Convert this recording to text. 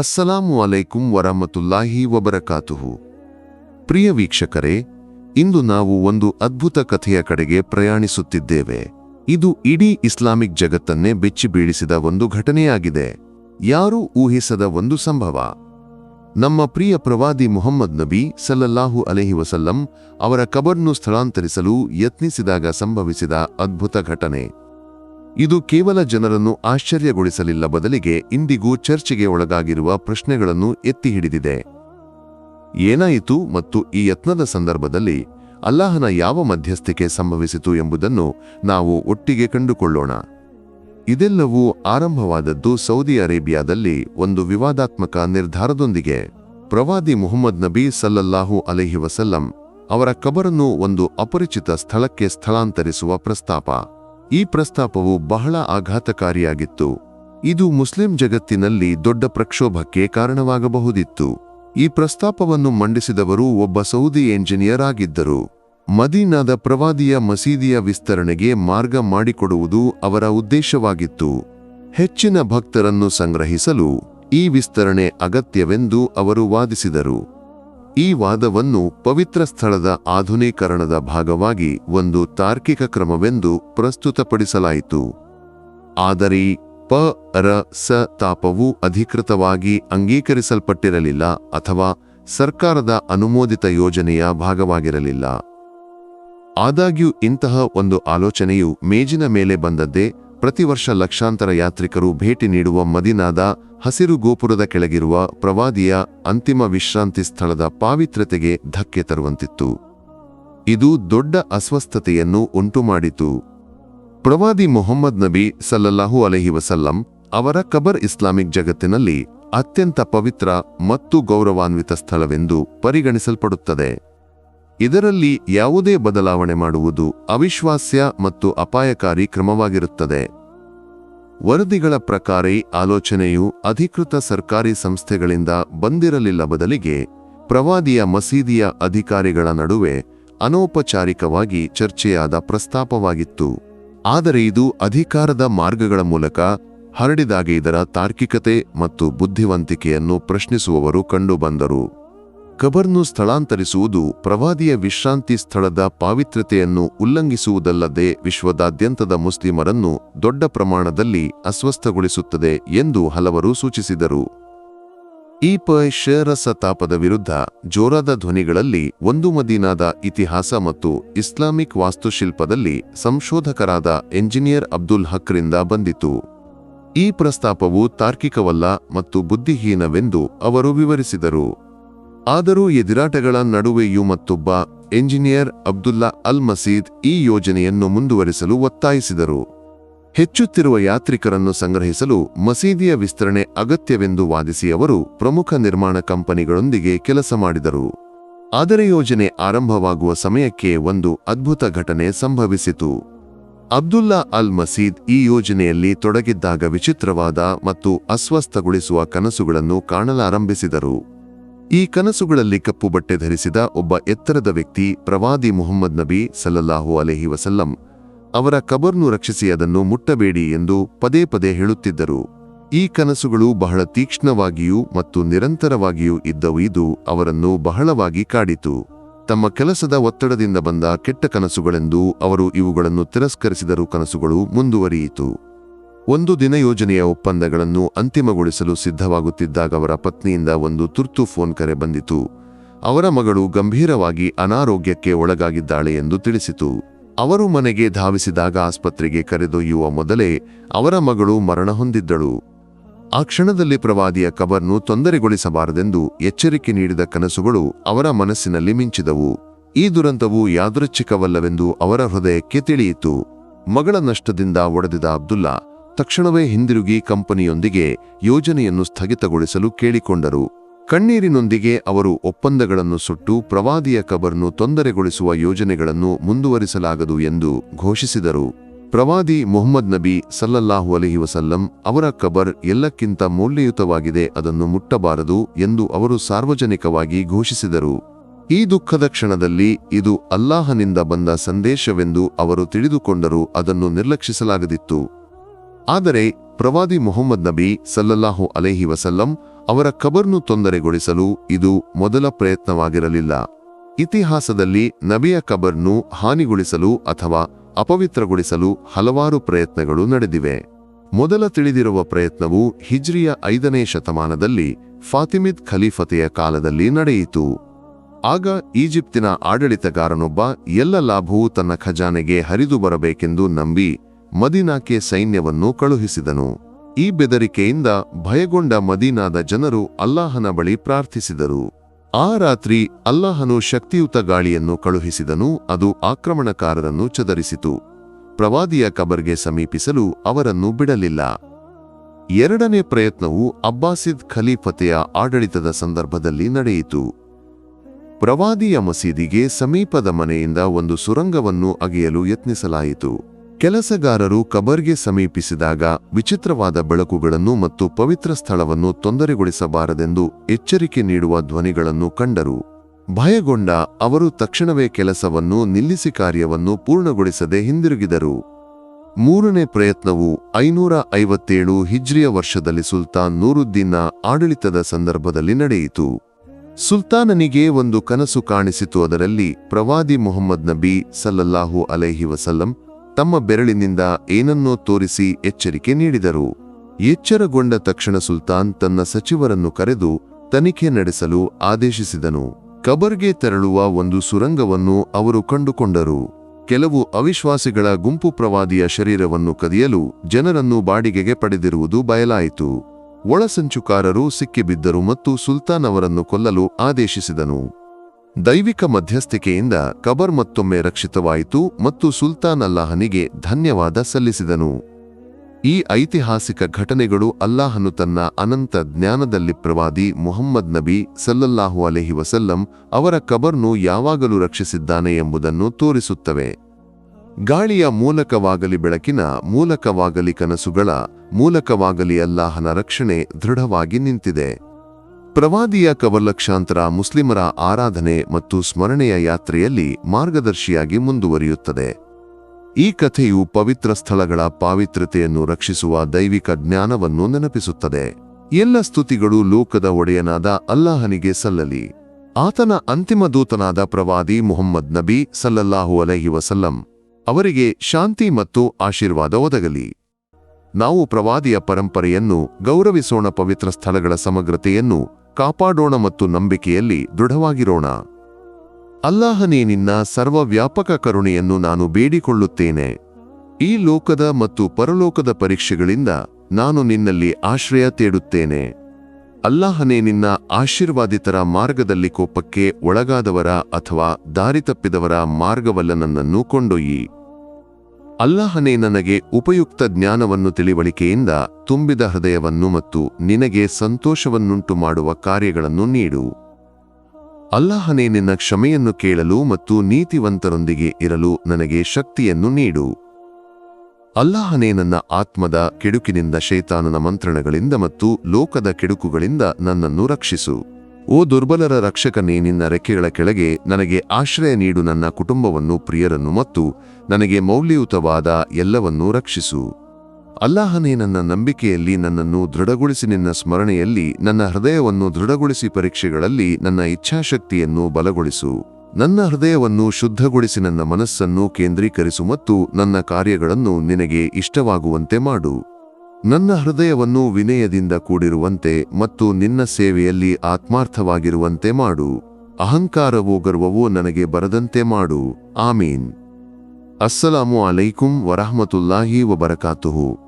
ಅಸ್ಸಲಾಮು ಅಲೈಕುಂ ವರಹಮತುಲ್ಲಾಹಿ ವಬರಕಾತುಹು. ಪ್ರಿಯ ವೀಕ್ಷಕರೇ, ಇಂದು ನಾವು ಒಂದು ಅದ್ಭುತ ಕಥೆಯ ಕಡೆಗೆ ಪ್ರಯಾಣಿಸುತ್ತಿದ್ದೇವೆ. ಇದು ಇಡೀ ಇಸ್ಲಾಮಿಕ್ ಜಗತ್ತನ್ನೇ ಬೆಚ್ಚಿ ಬೀಳಿಸಿದ ಒಂದು ಘಟನೆಯಾಗಿದೆ. ಯಾರೂ ಊಹಿಸದ ಒಂದು ಸಂಭವ. ನಮ್ಮ ಪ್ರಿಯ ಪ್ರವಾದಿ ಮುಹಮ್ಮದ್ ನಬಿ ಸಲ್ಲಲ್ಲಾಹು ಅಲೆಹಿ ವಸಲ್ಲಂ ಅವರ ಕಬರ್ನು ಸ್ಥಳಾಂತರಿಸಲು ಯತ್ನಿಸಿದಾಗ ಸಂಭವಿಸಿದ ಅದ್ಭುತ ಘಟನೆ. ಇದು ಕೇವಲ ಜನರನ್ನು ಆಶ್ಚರ್ಯಗೊಳಿಸಲಿಲ್ಲ ಬದಲಿಗೆ ಇಂದಿಗೂ ಚರ್ಚೆಗೆ ಒಳಗಾಗಿರುವ ಪ್ರಶ್ನೆಗಳನ್ನು ಎತ್ತಿ ಹಿಡಿದಿದೆ ಏನಾಯಿತು ಮತ್ತು ಈ ಯತ್ನದ ಸಂದರ್ಭದಲ್ಲಿ ಅಲ್ಲಾಹನ ಯಾವ ಮಧ್ಯಸ್ಥಿಕೆ ಸಂಭವಿಸಿತು ಎಂಬುದನ್ನು ನಾವು ಒಟ್ಟಿಗೆ ಕಂಡುಕೊಳ್ಳೋಣ. ಇದೆಲ್ಲವೂ ಆರಂಭವಾದದ್ದು ಸೌದಿ ಅರೇಬಿಯಾದಲ್ಲಿ ಒಂದು ವಿವಾದಾತ್ಮಕ ನಿರ್ಧಾರದೊಂದಿಗೆ. ಪ್ರವಾದಿ ಮುಹಮ್ಮದ್ ನಬಿ ಸಲ್ಲಲ್ಲಾಹು ಅಲೈಹಿ ವಸಲ್ಲಂ ಅವರ ಕಬರನ್ನು ಒಂದು ಅಪರಿಚಿತ ಸ್ಥಳಕ್ಕೆ ಸ್ಥಳಾಂತರಿಸುವ ಪ್ರಸ್ತಾಪ. ಈ ಪ್ರಸ್ತಾಪವು ಬಹಳ ಆಘಾತಕಾರಿಯಾಗಿತ್ತು. ಇದು ಮುಸ್ಲಿಂ ಜಗತ್ತಿನಲ್ಲಿ ದೊಡ್ಡ ಪ್ರಕ್ಷೋಭಕ್ಕೆ ಕಾರಣವಾಗಬಹುದಿತ್ತು. ಈ ಪ್ರಸ್ತಾಪವನ್ನು ಮಂಡಿಸಿದವರು ಒಬ್ಬ ಸೌದಿ ಎಂಜಿನಿಯರ್ ಆಗಿದ್ದರು ಮದೀನಾದ ಪ್ರವಾದಿಯ ಮಸೀದಿಯ ವಿಸ್ತರಣೆಗೆ ಮಾರ್ಗ ಮಾಡಿಕೊಡುವುದು ಅವರ ಉದ್ದೇಶವಾಗಿತ್ತು. ಹೆಚ್ಚಿನ ಭಕ್ತರನ್ನು ಸಂಗ್ರಹಿಸಲು ಈ ವಿಸ್ತರಣೆ ಅಗತ್ಯವೆಂದು ಅವರು ವಾದಿಸಿದರು. ಈ ವಾದವನ್ನು ಪವಿತ್ರ ಸ್ಥಳದ ಆಧುನೀಕರಣದ ಭಾಗವಾಗಿ ಒಂದು ತಾರ್ಕಿಕ ಕ್ರಮವೆಂದು ಪ್ರಸ್ತುತಪಡಿಸಲಾಯಿತು. ಆದರೆ ಪ, ರ, ಸ ತಾಪವು ಅಧಿಕೃತವಾಗಿ ಅಂಗೀಕರಿಸಲ್ಪಟ್ಟಿರಲಿಲ್ಲ ಅಥವಾ ಸರ್ಕಾರದ ಅನುಮೋದಿತ ಯೋಜನೆಯ ಭಾಗವಾಗಿರಲಿಲ್ಲ. ಆದಾಗ್ಯೂ ಇಂತಹ ಒಂದು ಆಲೋಚನೆಯು ಮೇಜಿನ ಮೇಲೆ ಬಂದದ್ದೇ ಪ್ರತಿ ವರ್ಷ ಲಕ್ಷಾಂತರ ಯಾತ್ರಿಕರು ಭೇಟಿ ನೀಡುವ ಮದಿನಾದ ಹಸಿರು ಗೋಪುರದ ಕೆಳಗಿರುವ ಪ್ರವಾದಿಯ ಅಂತಿಮ ವಿಶ್ರಾಂತಿ ಸ್ಥಳದ ಪಾವಿತ್ರ್ಯತೆಗೆ ಧಕ್ಕೆ ತರುವಂತಿತ್ತು. ಇದು ದೊಡ್ಡ ಅಸ್ವಸ್ಥತೆಯನ್ನು ಉಂಟುಮಾಡಿತು. ಪ್ರವಾದಿ ಮೊಹಮ್ಮದ್ ನಬಿ ಸಲ್ಲಲ್ಲಾಹು ಅಲಹಿ ವಸಲ್ಲಂ ಅವರ ಕಬರ್ ಇಸ್ಲಾಮಿಕ್ ಜಗತ್ತಿನಲ್ಲಿ ಅತ್ಯಂತ ಪವಿತ್ರ ಮತ್ತು ಗೌರವಾನ್ವಿತ ಸ್ಥಳವೆಂದು ಪರಿಗಣಿಸಲ್ಪಡುತ್ತದೆ. ಇದರಲ್ಲಿ ಯಾವುದೇ ಬದಲಾವಣೆ ಮಾಡುವುದು ಅವಿಶ್ವಾಸ್ಯ ಮತ್ತು ಅಪಾಯಕಾರಿ ಕ್ರಮವಾಗಿರುತ್ತದೆ. ವರದಿಗಳ ಪ್ರಕಾರ ಆಲೋಚನೆಯು ಅಧಿಕೃತ ಸರ್ಕಾರಿ ಸಂಸ್ಥೆಗಳಿಂದ ಬಂದಿರಲಿಲ್ಲ ಬದಲಿಗೆ ಪ್ರವಾದಿಯ ಮಸೀದಿಯ ಅಧಿಕಾರಿಗಳ ನಡುವೆ ಅನೌಪಚಾರಿಕವಾಗಿ ಚರ್ಚೆಯಾದ ಪ್ರಸ್ತಾಪವಾಗಿತ್ತು. ಆದರೆ ಇದು ಅಧಿಕಾರದ ಮಾರ್ಗಗಳ ಮೂಲಕ ಹರಡಿದಾಗ ಇದರ ತಾರ್ಕಿಕತೆ ಮತ್ತು ಬುದ್ಧಿವಂತಿಕೆಯನ್ನು ಪ್ರಶ್ನಿಸುವವರು ಕಂಡುಬಂದರು. ಕಬರ್ನು ಸ್ಥಳಾಂತರಿಸುವುದು ಪ್ರವಾದಿಯ ವಿಶ್ರಾಂತಿ ಸ್ಥಳದ ಪಾವಿತ್ರ್ಯತೆಯನ್ನು ಉಲ್ಲಂಘಿಸುವುದಲ್ಲದೆ ವಿಶ್ವದಾದ್ಯಂತದ ಮುಸ್ಲಿಮರನ್ನು ದೊಡ್ಡ ಪ್ರಮಾಣದಲ್ಲಿ ಅಸ್ವಸ್ಥಗೊಳಿಸುತ್ತದೆ ಎಂದು ಹಲವರು ಸೂಚಿಸಿದರು. ಈ ಪ ಶೇರಸ ತಾಪದ ವಿರುದ್ಧ ಜೋರಾದ ಧ್ವನಿಗಳಲ್ಲಿ ಒಂದು ಮದೀನಾದ ಇತಿಹಾಸ ಮತ್ತು ಇಸ್ಲಾಮಿಕ್ ವಾಸ್ತುಶಿಲ್ಪದಲ್ಲಿ ಸಂಶೋಧಕರಾದ ಎಂಜಿನಿಯರ್ ಅಬ್ದುಲ್ ಹಕ್ರಿಂದ ಬಂದಿತು. ಈ ಪ್ರಸ್ತಾಪವು ತಾರ್ಕಿಕವಲ್ಲ ಮತ್ತು ಬುದ್ಧಿಹೀನವೆಂದು ಅವರು ವಿವರಿಸಿದರು. ಆದರೂ ಎದಿರಾಟಗಳ ನಡುವೆಯೂ ಮತ್ತೊಬ್ಬ ಎಂಜಿನಿಯರ್ ಅಬ್ದುಲ್ಲಾ ಅಲ್ ಮಸೀದ್ ಈ ಯೋಜನೆಯನ್ನು ಮುಂದುವರಿಸಲು ಒತ್ತಾಯಿಸಿದರು. ಹೆಚ್ಚುತ್ತಿರುವ ಯಾತ್ರಿಕರನ್ನು ಸಂಗ್ರಹಿಸಲು ಮಸೀದಿಯ ವಿಸ್ತರಣೆ ಅಗತ್ಯವೆಂದು ವಾದಿಸಿ ಅವರು ಪ್ರಮುಖ ನಿರ್ಮಾಣ ಕಂಪನಿಗಳೊಂದಿಗೆ ಕೆಲಸ ಮಾಡಿದರು. ಆದರೆ ಯೋಜನೆ ಆರಂಭವಾಗುವ ಸಮಯಕ್ಕೆ ಒಂದು ಅದ್ಭುತ ಘಟನೆ ಸಂಭವಿಸಿತು. ಅಬ್ದುಲ್ಲಾ ಅಲ್ ಮಸೀದ್ ಈ ಯೋಜನೆಯಲ್ಲಿ ತೊಡಗಿದ್ದಾಗ ವಿಚಿತ್ರವಾದ ಮತ್ತು ಅಸ್ವಸ್ಥಗೊಳಿಸುವ ಕನಸುಗಳನ್ನು ಕಾಣಲಾರಂಭಿಸಿದರು. ಈ ಕನಸುಗಳಲ್ಲಿ ಕಪ್ಪು ಬಟ್ಟೆ ಧರಿಸಿದ ಒಬ್ಬ ಎತ್ತರದ ವ್ಯಕ್ತಿ ಪ್ರವಾದಿ ಮುಹಮ್ಮದ್ ನಬಿ ಸಲ್ಲಲ್ಲಾಹು ಅಲೆಹಿ ವಸಲ್ಲಂ ಅವರ ಕಬರ್ನು ರಕ್ಷಿಸಿ ಅದನ್ನು ಮುಟ್ಟಬೇಡಿ ಎಂದು ಪದೇ ಪದೇ ಹೇಳುತ್ತಿದ್ದರು. ಈ ಕನಸುಗಳು ಬಹಳ ತೀಕ್ಷ್ಣವಾಗಿಯೂ ಮತ್ತು ನಿರಂತರವಾಗಿಯೂ ಇದ್ದವು. ಇದು ಅವರನ್ನು ಬಹಳವಾಗಿ ಕಾಡಿತು. ತಮ್ಮ ಕೆಲಸದ ಒತ್ತಡದಿಂದ ಬಂದ ಕೆಟ್ಟ ಕನಸುಗಳೆಂದು ಅವರು ಇವುಗಳನ್ನು ತಿರಸ್ಕರಿಸಿದರು ಕನಸುಗಳು ಮುಂದುವರಿಯಿತು. ಒಂದು ದಿನ ಯೋಜನೆಯ ಒಪ್ಪಂದಗಳನ್ನು ಅಂತಿಮಗೊಳಿಸಲು ಸಿದ್ಧವಾಗುತ್ತಿದ್ದಾಗ ಅವರ ಪತ್ನಿಯಿಂದ ಒಂದು ತುರ್ತು ಫೋನ್ ಕರೆ ಬಂದಿತು. ಅವರ ಮಗಳು ಗಂಭೀರವಾಗಿ ಅನಾರೋಗ್ಯಕ್ಕೆ ಒಳಗಾಗಿದ್ದಾಳೆ ಎಂದು ತಿಳಿಸಿತು. ಅವರು ಮನೆಗೆ ಧಾವಿಸಿದಾಗ ಆಸ್ಪತ್ರೆಗೆ ಕರೆದೊಯ್ಯುವ ಮೊದಲೇ ಅವರ ಮಗಳು ಮರಣ ಹೊಂದಿದ್ದಳು. ಆ ಕ್ಷಣದಲ್ಲಿ ಪ್ರವಾದಿಯ ಕಬರ್ನು ತೊಂದರೆಗೊಳಿಸಬಾರದೆಂದು ಎಚ್ಚರಿಕೆ ನೀಡಿದ ಕನಸುಗಳು ಅವರ ಮನಸ್ಸಿನಲ್ಲಿ ಮಿಂಚಿದವು. ಈ ದುರಂತವು ಯಾದೃಚ್ಛಿಕವಲ್ಲವೆಂದು ಅವರ ಹೃದಯಕ್ಕೆ ತಿಳಿಯಿತು. ಮಗಳ ನಷ್ಟದಿಂದ ಒಡೆದಿದ ಅಬ್ದುಲ್ಲಾ ತಕ್ಷಣವೇ ಹಿಂದಿರುಗಿ ಕಂಪನಿಯೊಂದಿಗೆ ಯೋಜನೆಯನ್ನು ಸ್ಥಗಿತಗೊಳಿಸಲು ಕೇಳಿಕೊಂಡರು. ಕಣ್ಣೀರಿನೊಂದಿಗೆ ಅವರು ಒಪ್ಪಂದಗಳನ್ನು ಸುಟ್ಟು ಪ್ರವಾದಿಯ ಕಬರ್ನು ತೊಂದರೆಗೊಳಿಸುವ ಯೋಜನೆಗಳನ್ನು ಮುಂದುವರಿಸಲಾಗದು ಎಂದು ಘೋಷಿಸಿದರು. ಪ್ರವಾದಿ ಮೊಹಮ್ಮದ್ ನಬಿ ಸಲ್ಲಲ್ಲಾಹು ಅಲಹಿ ವಸಲ್ಲಂ ಅವರ ಕಬರ್ ಎಲ್ಲಕ್ಕಿಂತ ಮೌಲ್ಯಯುತವಾಗಿದೆ, ಅದನ್ನು ಮುಟ್ಟಬಾರದು ಎಂದು ಅವರು ಸಾರ್ವಜನಿಕವಾಗಿ ಘೋಷಿಸಿದರು. ಈ ದುಃಖದ ಕ್ಷಣದಲ್ಲಿ ಇದು ಅಲ್ಲಾಹನಿಂದ ಬಂದ ಸಂದೇಶವೆಂದು ಅವರು ತಿಳಿದುಕೊಂಡರೂ, ಅದನ್ನು ನಿರ್ಲಕ್ಷಿಸಲಾಗದಿತ್ತು. ಆದರೆ ಪ್ರವಾದಿ ಮೊಹಮ್ಮದ್ ನಬಿ ಸಲ್ಲಲ್ಲಾಹು ಅಲೈಹಿ ವಸಲ್ಲಂ ಅವರ ಕಬರ್ನು ತೊಂದರೆಗೊಳಿಸಲು ಇದು ಮೊದಲ ಪ್ರಯತ್ನವಾಗಿರಲಿಲ್ಲ. ಇತಿಹಾಸದಲ್ಲಿ ನಬಿಯ ಕಬರ್ನು ಹಾನಿಗೊಳಿಸಲು ಅಥವಾ ಅಪವಿತ್ರಗೊಳಿಸಲು ಹಲವಾರು ಪ್ರಯತ್ನಗಳು ನಡೆದಿವೆ. ಮೊದಲ ತಿಳಿದಿರುವ ಪ್ರಯತ್ನವು ಹಿಜ್ರಿಯ ಐದನೇ ಶತಮಾನದಲ್ಲಿ ಫಾತಿಮಿದ್ ಖಲೀಫತೆಯ ಕಾಲದಲ್ಲಿ ನಡೆಯಿತು. ಆಗ ಈಜಿಪ್ತಿನ ಆಡಳಿತಗಾರನೊಬ್ಬ, ಎಲ್ಲ ಲಾಭವೂ ತನ್ನ ಖಜಾನೆಗೆ ಹರಿದು ಬರಬೇಕೆಂದು ನಂಬಿ ಮದೀನಾಕ್ಕೆ ಸೈನ್ಯವನ್ನು ಕಳುಹಿಸಿದನು. ಈ ಬೆದರಿಕೆಯಿಂದ ಭಯಗೊಂಡ ಮದೀನಾದ ಜನರು ಅಲ್ಲಾಹನ ಬಳಿ ಪ್ರಾರ್ಥಿಸಿದರು. ಆ ರಾತ್ರಿ ಅಲ್ಲಾಹನು ಶಕ್ತಿಯುತ ಗಾಳಿಯನ್ನು ಕಳುಹಿಸಿದನು, ಅದು ಆಕ್ರಮಣಕಾರರನ್ನು ಚದರಿಸಿತು. ಪ್ರವಾದಿಯ ಕಬರ್ಗೆ ಸಮೀಪಿಸಲು ಅವರನ್ನು ಬಿಡಲಿಲ್ಲ. ಎರಡನೇ ಪ್ರಯತ್ನವು ಅಬ್ಬಾಸಿದ್ ಖಲೀಫತೆಯ ಆಡಳಿತದ ಸಂದರ್ಭದಲ್ಲಿ ನಡೆಯಿತು. ಪ್ರವಾದಿಯ ಮಸೀದಿಗೆ ಸಮೀಪದ ಮನೆಯಿಂದ ಒಂದು ಸುರಂಗವನ್ನು ಅಗೆಯಲು ಯತ್ನಿಸಲಾಯಿತು. ಕೆಲಸಗಾರರು ಕಬರ್ಗೆ ಸಮೀಪಿಸಿದಾಗ ವಿಚಿತ್ರವಾದ ಬೆಳಕುಗಳನ್ನು ಮತ್ತು ಪವಿತ್ರ ಸ್ಥಳವನ್ನು ತೊಂದರೆಗೊಳಿಸಬಾರದೆಂದು ಎಚ್ಚರಿಕೆ ನೀಡುವ ಧ್ವನಿಗಳನ್ನು ಕಂಡರು. ಭಯಗೊಂಡ ಅವರು ತಕ್ಷಣವೇ ಕೆಲಸವನ್ನು ನಿಲ್ಲಿಸಿ ಕಾರ್ಯವನ್ನು ಪೂರ್ಣಗೊಳಿಸದೆ ಹಿಂದಿರುಗಿದರು. ಮೂರನೇ ಪ್ರಯತ್ನವು ಐನೂರ ಐವತ್ತೇಳು ಹಿಜ್ರಿಯ ವರ್ಷದಲ್ಲಿ ಸುಲ್ತಾನ್ ನೂರುದ್ದೀನ್ನ ಆಡಳಿತದ ಸಂದರ್ಭದಲ್ಲಿ ನಡೆಯಿತು. ಸುಲ್ತಾನನಿಗೆ ಒಂದು ಕನಸು ಕಾಣಿಸಿತು, ಅದರಲ್ಲಿ ಪ್ರವಾದಿ ಮೊಹಮ್ಮದ್ ನಬಿ ಸಲ್ಲಲ್ಲಾಹು ಅಲೈಹಿ ವಸಲ್ಲಂ ತಮ್ಮ ಬೆರಳಿನಿಂದ ಏನನ್ನೋ ತೋರಿಸಿ ಎಚ್ಚರಿಕೆ ನೀಡಿದರು. ಎಚ್ಚರಗೊಂಡ ತಕ್ಷಣ ಸುಲ್ತಾನ್ ತನ್ನ ಸಚಿವರನ್ನು ಕರೆದು ತನಿಖೆ ನಡೆಸಲು ಆದೇಶಿಸಿದನು. ಕಬರ್ಗೆ ತೆರಳುವ ಒಂದು ಸುರಂಗವನ್ನು ಅವರು ಕಂಡುಕೊಂಡರು. ಕೆಲವು ಅವಿಶ್ವಾಸಿಗಳ ಗುಂಪು ಪ್ರವಾದಿಯ ಶರೀರವನ್ನು ಕದಿಯಲು ಜನರನ್ನು ಬಾಡಿಗೆಗೆ ಪಡೆದಿರುವುದು ಬಯಲಾಯಿತು. ಒಳಸಂಚುಕಾರರು ಸಿಕ್ಕಿಬಿದ್ದರು ಮತ್ತು ಸುಲ್ತಾನ್ ಅವರನ್ನು ಕೊಲ್ಲಲು ಆದೇಶಿಸಿದನು. ದೈವಿಕ ಮಧ್ಯಸ್ಥಿಕೆಯಿಂದ ಕಬರ್ ಮತ್ತೊಮ್ಮೆ ರಕ್ಷಿತವಾಯಿತು ಮತ್ತು ಸುಲ್ತಾನ್ ಅಲ್ಲಾಹನಿಗೆ ಧನ್ಯವಾದ ಸಲ್ಲಿಸಿದನು. ಈ ಐತಿಹಾಸಿಕ ಘಟನೆಗಳು ಅಲ್ಲಾಹನು ತನ್ನ ಅನಂತ ಜ್ಞಾನದಲ್ಲಿ ಪ್ರವಾದಿ ಮುಹಮ್ಮದ್ ನಬಿ ಸಲ್ಲಲ್ಲಾಹು ಅಲೆಹಿ ವಸಲ್ಲಂ ಅವರ ಕಬರ್ನು ಯಾವಾಗಲೂ ರಕ್ಷಿಸಿದ್ದಾನೆ ಎಂಬುದನ್ನು ತೋರಿಸುತ್ತವೆ. ಗಾಳಿಯ ಮೂಲಕವಾಗಲಿ ಬೆಳಕಿನ ಮೂಲಕವಾಗಲಿ ಕನಸುಗಳ ಮೂಲಕವಾಗಲಿ ಅಲ್ಲಾಹನ ರಕ್ಷಣೆ ದೃಢವಾಗಿ ನಿಂತಿದೆ. ಪ್ರವಾದಿಯ ಕವಲಕ್ಷಾಂತರ ಮುಸ್ಲಿಮರ ಆರಾಧನೆ ಮತ್ತು ಸ್ಮರಣೆಯ ಯಾತ್ರೆಯಲ್ಲಿ ಮಾರ್ಗದರ್ಶಿಯಾಗಿ ಮುಂದುವರಿಯುತ್ತದೆ. ಈ ಕಥೆಯು ಪವಿತ್ರ ಸ್ಥಳಗಳ ಪಾವಿತ್ರತೆಯನ್ನು ರಕ್ಷಿಸುವ ದೈವಿಕ ಜ್ಞಾನವನ್ನು ನೆನಪಿಸುತ್ತದೆ. ಎಲ್ಲ ಸ್ತುತಿಗಳು ಲೋಕದ ಒಡೆಯನಾದ ಅಲ್ಲಾಹನಿಗೆ ಸಲ್ಲಲಿ. ಆತನ ಅಂತಿಮ ದೂತನಾದ ಪ್ರವಾದಿ ಮುಹಮ್ಮದ್ ನಬಿ ಸಲ್ಲಲ್ಲಾಹು ಅಲೈಹಿ ವಸಲ್ಲಂ ಅವರಿಗೆ ಶಾಂತಿ ಮತ್ತು ಆಶೀರ್ವಾದ ಒದಗಲಿ. ನಾವು ಪ್ರವಾದಿಯ ಪರಂಪರೆಯನ್ನು ಗೌರವಿಸೋಣ ಪವಿತ್ರ ಸ್ಥಳಗಳ ಸಮಗ್ರತೆಯನ್ನು ಕಾಪಾಡೋಣ ಮತ್ತು ನಂಬಿಕೆಯಲ್ಲಿ ದೃಢವಾಗಿರೋಣ. ಅಲ್ಲಾಹನೇ ನಿನ್ನ ಸರ್ವವ್ಯಾಪಕ ಕರುಣೆಯನ್ನು ನಾನು ಬೇಡಿಕೊಳ್ಳುತ್ತೇನೆ. ಈ ಲೋಕದ ಮತ್ತು ಪರಲೋಕದ ಪರೀಕ್ಷೆಗಳಿಂದ ನಾನು ನಿನ್ನಲ್ಲಿ ಆಶ್ರಯ ತೇಡುತ್ತೇನೆ. ಅಲ್ಲಾಹನೇ ನಿನ್ನ ಆಶೀರ್ವಾದಿತರ ಮಾರ್ಗದಲ್ಲಿ ಕೋಪಕ್ಕೆ ಒಳಗಾದವರ ಅಥವಾ ದಾರಿ ತಪ್ಪಿದವರ ಮಾರ್ಗವಲ್ಲ ನನ್ನನ್ನು ಕೊಂಡೊಯ್ಯಿ. ಅಲ್ಲಾಹನೇ ನನಗೆ ಉಪಯುಕ್ತ ಜ್ಞಾನವನ್ನು ತಿಳಿವಳಿಕೆಯಿಂದ ತುಂಬಿದ ಹೃದಯವನ್ನು ಮತ್ತು ನಿನಗೆ ಸಂತೋಷವನ್ನುಂಟು ಮಾಡುವ ಕಾರ್ಯಗಳನ್ನು ನೀಡು. ಅಲ್ಲಾಹನೇ ನಿನ್ನ ಕ್ಷಮೆಯನ್ನು ಕೇಳಲು ಮತ್ತು ನೀತಿವಂತರೊಂದಿಗೆ ಇರಲು ನನಗೆ ಶಕ್ತಿಯನ್ನು ನೀಡು. ಅಲ್ಲಾಹನೇ ನನ್ನ ಆತ್ಮದ ಕೆಡುಕಿನಿಂದ ಶೈತಾನನ ಮಂತ್ರಣಗಳಿಂದ ಮತ್ತು ಲೋಕದ ಕೆಡುಕುಗಳಿಂದ ನನ್ನನ್ನು ರಕ್ಷಿಸು. ಓ ದುರ್ಬಲರ ರಕ್ಷಕನೇ, ನಿನ್ನ ರೆಕ್ಕೆಗಳ ಕೆಳಗೆ ನನಗೆ ಆಶ್ರಯ ನೀಡು ನನ್ನ ಕುಟುಂಬವನ್ನು, ಪ್ರಿಯರನ್ನು ಮತ್ತು ನನಗೆ ಮೌಲ್ಯಯುತವಾದ ಎಲ್ಲವನ್ನೂ ರಕ್ಷಿಸು. ಅಲ್ಲಾಹನೇ ನನ್ನ ನಂಬಿಕೆಯಲ್ಲಿ ನನ್ನನ್ನು ದೃಢಗೊಳಿಸಿ ನಿನ್ನ ಸ್ಮರಣೆಯಲ್ಲಿ, ನನ್ನ ಹೃದಯವನ್ನು ದೃಢಗೊಳಿಸಿ ಪರೀಕ್ಷೆಗಳಲ್ಲಿ ನನ್ನ ಇಚ್ಛಾಶಕ್ತಿಯನ್ನು ಬಲಗೊಳಿಸು. ನನ್ನ ಹೃದಯವನ್ನು ಶುದ್ಧಗೊಳಿಸಿ ನನ್ನ ಮನಸ್ಸನ್ನು ಕೇಂದ್ರೀಕರಿಸು ಮತ್ತು ನನ್ನ ಕಾರ್ಯಗಳನ್ನು ನಿನಗೆ ಇಷ್ಟವಾಗುವಂತೆ ಮಾಡು. ನನ್ನ ಹೃದಯವನ್ನು ವಿನಯದಿಂದ ಕೂಡಿರುವಂತೆ ಮತ್ತು ನಿನ್ನ ಸೇವೆಯಲ್ಲಿ ಆತ್ಮಾರ್ಥವಾಗಿರುವಂತೆ ಮಾಡು. ಅಹಂಕಾರವೋ ಗರ್ವವೋ ನನಗೆ ಬರದಂತೆ ಮಾಡು. ಆಮೀನ್. ಅಸ್ಸಲಾಮು ಅಲೈಕುಂ ವರಹಮತುಲ್ಲಾಹಿ ವಬರಕಾತುಹು.